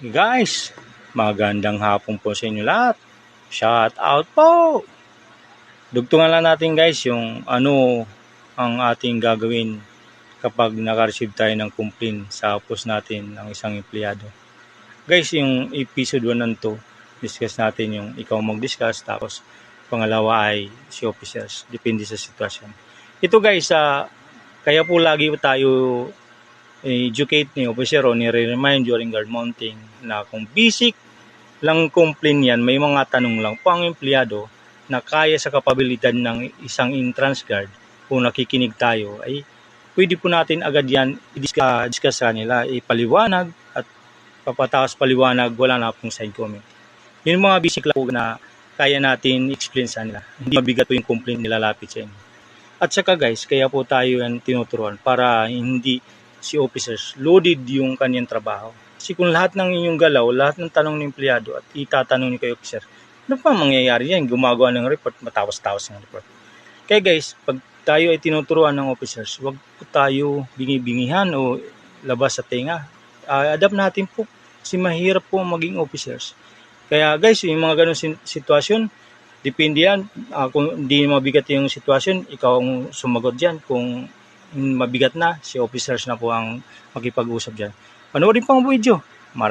Guys, magandang hapon po sa inyo lahat. Shout out po! Dugtungan lang natin guys yung ano ang ating gagawin kapag naka-receive tayo ng complaint sa post natin ng isang empleyado. Guys, yung episode 1 and 2, discuss natin yung ikaw mag-discuss tapos pangalawa ay si officers. Depende sa sitwasyon. Ito guys, ah, kaya po lagi tayo educate ni officer o nire-remind during guard mounting na kung basic lang complaint yan, may mga tanong lang po ang empleyado na kaya sa kapabilidad ng isang entrance guard kung nakikinig tayo ay pwede po natin agad yan i-discuss discuss sa kanila, ipaliwanag at papatakas paliwanag, wala na pong side comment. Yun mga basic lang po na kaya natin explain sa nila. Hindi mabigat po yung complaint nila lapit sa inyo. At saka guys, kaya po tayo yan tinuturuan para hindi si officers loaded yung kanyang trabaho. Kasi kung lahat ng inyong galaw, lahat ng tanong ng empleyado at itatanong ni kay officer, ano pa mangyayari yan? Gumagawa ng report, matawas-tawas ng report. Kaya guys, pag tayo ay tinuturuan ng officers, wag po tayo bingi-bingihan o labas sa tenga. Ah, adapt natin po kasi mahirap po maging officers. Kaya guys, yung mga ganong sitwasyon, depende yan. Ah, kung hindi mabigat yung sitwasyon, ikaw ang sumagot dyan. Kung mabigat na, si officers na po ang makipag-usap dyan. Panoorin pa ang video. Marami